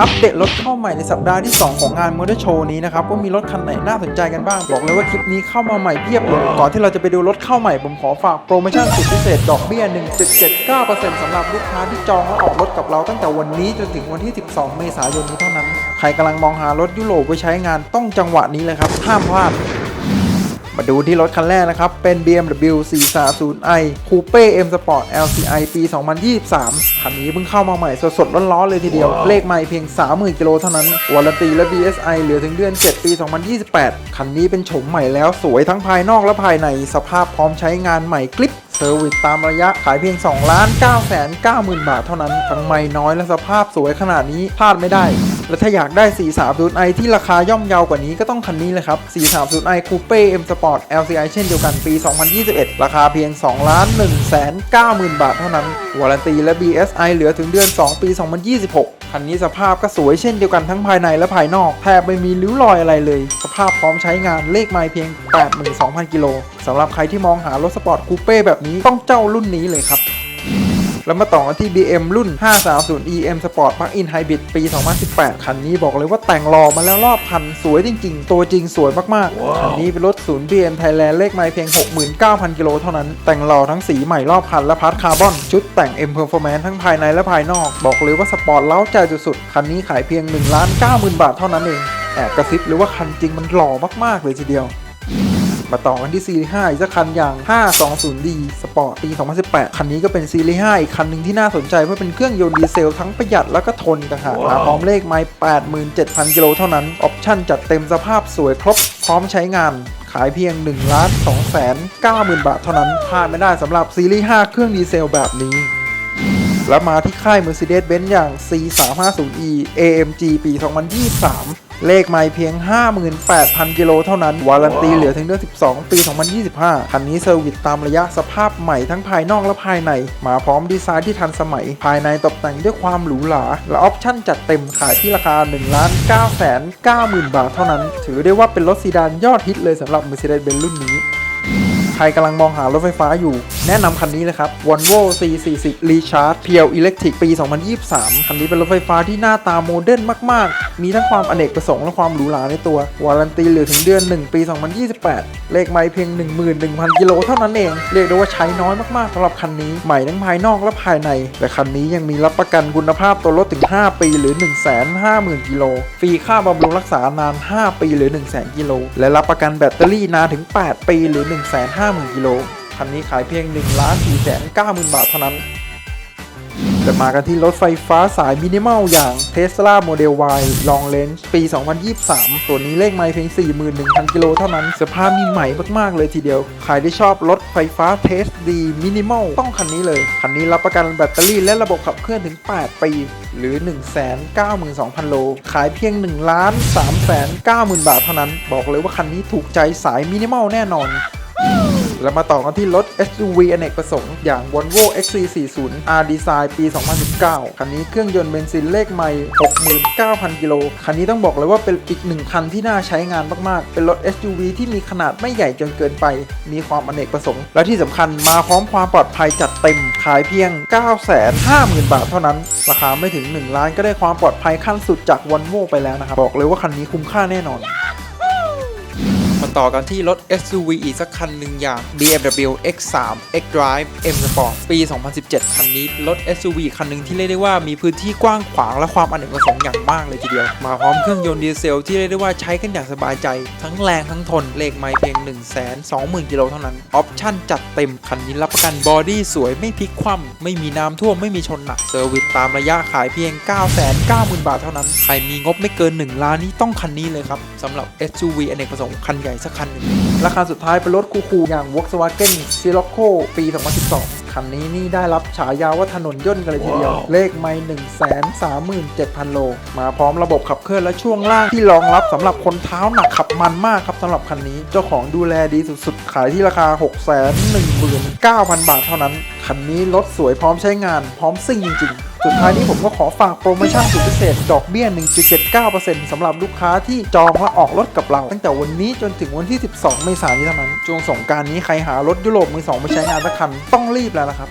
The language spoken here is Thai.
อัปเดตรถเข้าใหม่ในสัปดาห์ที่ 2 ของงานมอเตอร์โชว์นี้นะครับว่ามีรถคันไหนน่าสนใจกันบ้าง บอกเลยว่าคลิปนี้เข้ามาใหม่เพียบเลย ก่อนที่เราจะไปดูรถเข้าใหม่ ผมขอฝากโปรโมชั่นสุดพิเศษ ดอกเบี้ย 1.79%สำหรับลูกค้าที่จองและออกรถกับเราตั้งแต่วันนี้จนถึงวันที่ 12 เมษายนนี้เท่านั้น ใครกำลังมองหารถยุโรปไว้ใช้งานต้องจังหวะนี้เลยครับห้ามพลาด มาดูที่รถคันแรกนะครับ เป็น BMW 430i Coupe M Sport LCI ปี 2023 คันนี้เพิ่งเข้ามาใหม่สดๆร้อนๆเลยทีเดียว เลขใหม่เพียง 30,000กิโลเท่านั้นวารันตีและ BSI เหลือถึงเดือน 7 ปี 2028 คันนี้เป็นโฉมใหม่แล้วสวยทั้งภายนอกและภายในสภาพพร้อมใช้งานใหม่กลิปเซอร์วิสตามระยะขายเพียง2ล้าน9แสน9หมื่นบาทเท่านั้น ทั้งไม่น้อยและสภาพสวยขนาดนี้พลาดไม่ได้ และถ้าอยากได้ 430i ที่ราคาย่อมเยาวกว่านี้ก็ต้องคันนี้เลยครับ 430i Coupe M Sport LCI เช่นเดียวกันปี 2021 ราคาเพียง2ล้าน1แสน9หมื่นบาทเท่านั้นวารันตีและ BSI เหลือถึงเดือน 2 ปี 2026คันนี้สภาพก็สวยเช่นเดียวกันทั้งภายในและภายนอก แทบไม่มีริ้วรอยอะไรเลย สภาพพร้อมใช้งานเลขไมล์เพียง 82,000 กิโลสำหรับใครที่มองหารถสปอร์ตคูเป้แบบนี้ต้องเจ้ารุ่นนี้เลยครับ แล้วมาต่อกันที่ BM รุ่น 530 EM Sport Plug-in Hybrid ปี 2018 คันนี้บอกเลยว่าแต่งหล่อมาแล้วรอบคันสวยจริง ๆ ตัวจริงสวยมากๆ คันนี้เป็นรถศูนย์ BM Thailand เลขไมล์เพียง 69,000 กิโลเท่านั้น แต่งหล่อทั้งสีใหม่รอบคันและพาร์ทคาร์บอน ชุดแต่ง M Performance ทั้งภายในและภายนอก บอกเลยว่าสปอร์ตเล้าใจสุดๆ คันนี้ขายเพียง1ล้าน90,000 บาทเท่านั้นเองแอบกระซิบเลยว่าคันจริงมันหล่อมากๆเลยทีเดียว มาต่อกันที่ซีรีส์5อีกสักคันอย่าง 520D Sport ปี 2018 คันนี้ก็เป็นซีรีส์5อีกคันหนึ่งที่น่าสนใจเพราะเป็นเครื่องยนต์ดีเซลทั้งประหยัดแล้วก็ทนต่างหากมาพร้อมเลขไมล์87,000 กิโลเท่านั้น ออปชั่นจัดเต็มสภาพสวยครบพร้อมใช้งานขายเพียง1ล้าน2แสน90,000บาทเท่านั้นพลาดไม่ได้สำหรับซีรีส์ 5 เครื่องดีเซลแบบนี้ แล้วมาที่ค่าย Mercedes-Benz อย่าง C350e AMG ปี 2023 เลขไม่เพียง 58,000 กิโลเท่านั้น วารันตีเหลือถึงเดือน 12 ปี 2025 คันนี้เซอร์วิสตามระยะสภาพใหม่ทั้งภายนอกและภายใน มาพร้อมดีไซน์ที่ทันสมัย ภายในตกแต่งด้วยความหรูหรา และออปชั่นจัดเต็มขายที่ราคา1ล้าน9แสน90,000 บาทเท่านั้น ถือได้ว่าเป็นรถซีดานยอดฮิตเลยสำหรับ Mercedes-Benz รุ่นนี้ใครกำลังมองหารถไฟฟ้าอยู่ แนะนำคันนี้เลยครับ Volvo C40 Recharge Pure Electric ปี 2023 คันนี้เป็นรถไฟฟ้าที่หน้าตาโมเดิร์นมากมีทั้งความอเนกประสงค์และความหรูหราในตัว วารันตีเหลือถึงเดือน 1 ปี 2028 เลขไม่เพียง 11,000 กิโลเท่านั้นเอง เรียกได้ว่าใช้น้อยมากๆสำหรับคันนี้ ใหม่ทั้งภายนอกและภายในและคันนี้ยังมีรับประกันคุณภาพตัวรถถึง 5 ปีหรือ 150,000 กิโล ฟรีค่าบำรุงรักษานาน 5 ปีหรือ 100,000 กิโล และรับประกันแบตเตอรี่นานถึง 8 ปีหรือ 150,000 กิโล คันนี้ขายเพียง1ล้าน4แสน90,000 บาทเท่านั้น จะมากันที่รถไฟฟ้าสายมินิมอลอย่าง Tesla Model Y Long Range ปี 2023 ตัวนี้เลขไมล์เพียง 41,000 กิโลเท่านั้น สภาพมีใหม่มาก ๆ เลยทีเดียว ใครที่ชอบรถไฟฟ้าเทสดีมินิมอลต้องคันนี้เลย คันนี้รับประกันแบตเตอรี่และระบบขับเคลื่อนถึง 8 ปี หรือ 192,000 โล ขายเพียง 1,390,000 บาทเท่านั้น บอกเลยว่าคันนี้ถูกใจสายมินิมอลแน่นอน แล้วมาต่อกันที่รถ SUV อเนกประสงค์อย่าง Volvo XC40 R Design ปี 2019 คันนี้เครื่องยนต์เบนซินเลขไม่ 69,000 กิโล คันนี้ต้องบอกเลยว่าเป็นอีกหนึ่งคันที่น่าใช้งานมาก ๆ เป็นรถ SUV ที่มีขนาดไม่ใหญ่จนเกินไป มีความอเนกประสงค์ และที่สำคัญมาพร้อมความปลอดภัยจัดเต็ม ขายเพียง 950,000 บาทเท่านั้น ราคาไม่ถึง 1 ล้านก็ได้ความปลอดภัยขั้นสุดจาก Volvo ไปแล้วนะครับ บอกเลยว่าคันนี้คุ้มค่าแน่นอน ต่อกันที่รถ SUV อีกสักคันหนึ่งอย่าง BMW X3 X-Drive M Sport ปี 2017 คันนี้รถ SUV คันหนึ่งที่เรียกได้ว่ามีพื้นที่กว้างขวางและความอเนกประสงค์อย่างมากเลยทีเดียว มาพร้อมเครื่องยนต์ดีเซลที่เรียกได้ว่าใช้กันอย่างสบายใจ ทั้งแรงทั้งทนเลขไมล์เพียง 1 2 0 0 0 0 กิโลเท่านั้น ออปชั่นจัดเต็ม คันนี้รับประกันบอดี้สวยไม่พลิกคว่ำไม่มีน้ำท่วมไม่มีชนหนักเซอร์วิสตามระยะขายเพียง 9 9 0 0 0 0 บาทเท่านั้นใครมีงบไม่เกิน 1 ล้านนี้ต้องคันนี้เลยครับสำหรับ SUV อเนกประสงค์คันใหญ่สักคันหนึ่งราคาสุดท้ายเป็นรถคูลๆอย่าง Volkswagen Sirocco ปี 2012คันนี้นี่ได้รับฉายาว่าถนนย่นกันเลยทีเดียว เลขไม่1 3 7 0 0 0 โล มาพร้อมระบบขับเคลื่อนและช่วงล่างที่รองรับสำหรับคนเท้าหนักขับมันมากครับสำหรับคันนี้ เจ้าของดูแลดีสุดๆ ขายที่ราคา 6 1 9 0 0 0 บาทเท่านั้น คันนี้รถสวยพร้อมใช้งานพร้อมซิ่งจริงๆ สุดท้ายนี้ผมก็ขอฝากโปรโมชั่นสุดพิเศษ ดอกเบี้ย 1.79%สำหรับลูกค้าที่จองและออกรถกับเรา ตั้งแต่วันนี้จนถึงวันที่ 12 เมษายนนี้เท่านั้นช่วงสงการนี้ใครหารถยุโรปมือสองมาใช้งานสักคันต้องรีบแล้วนะครับ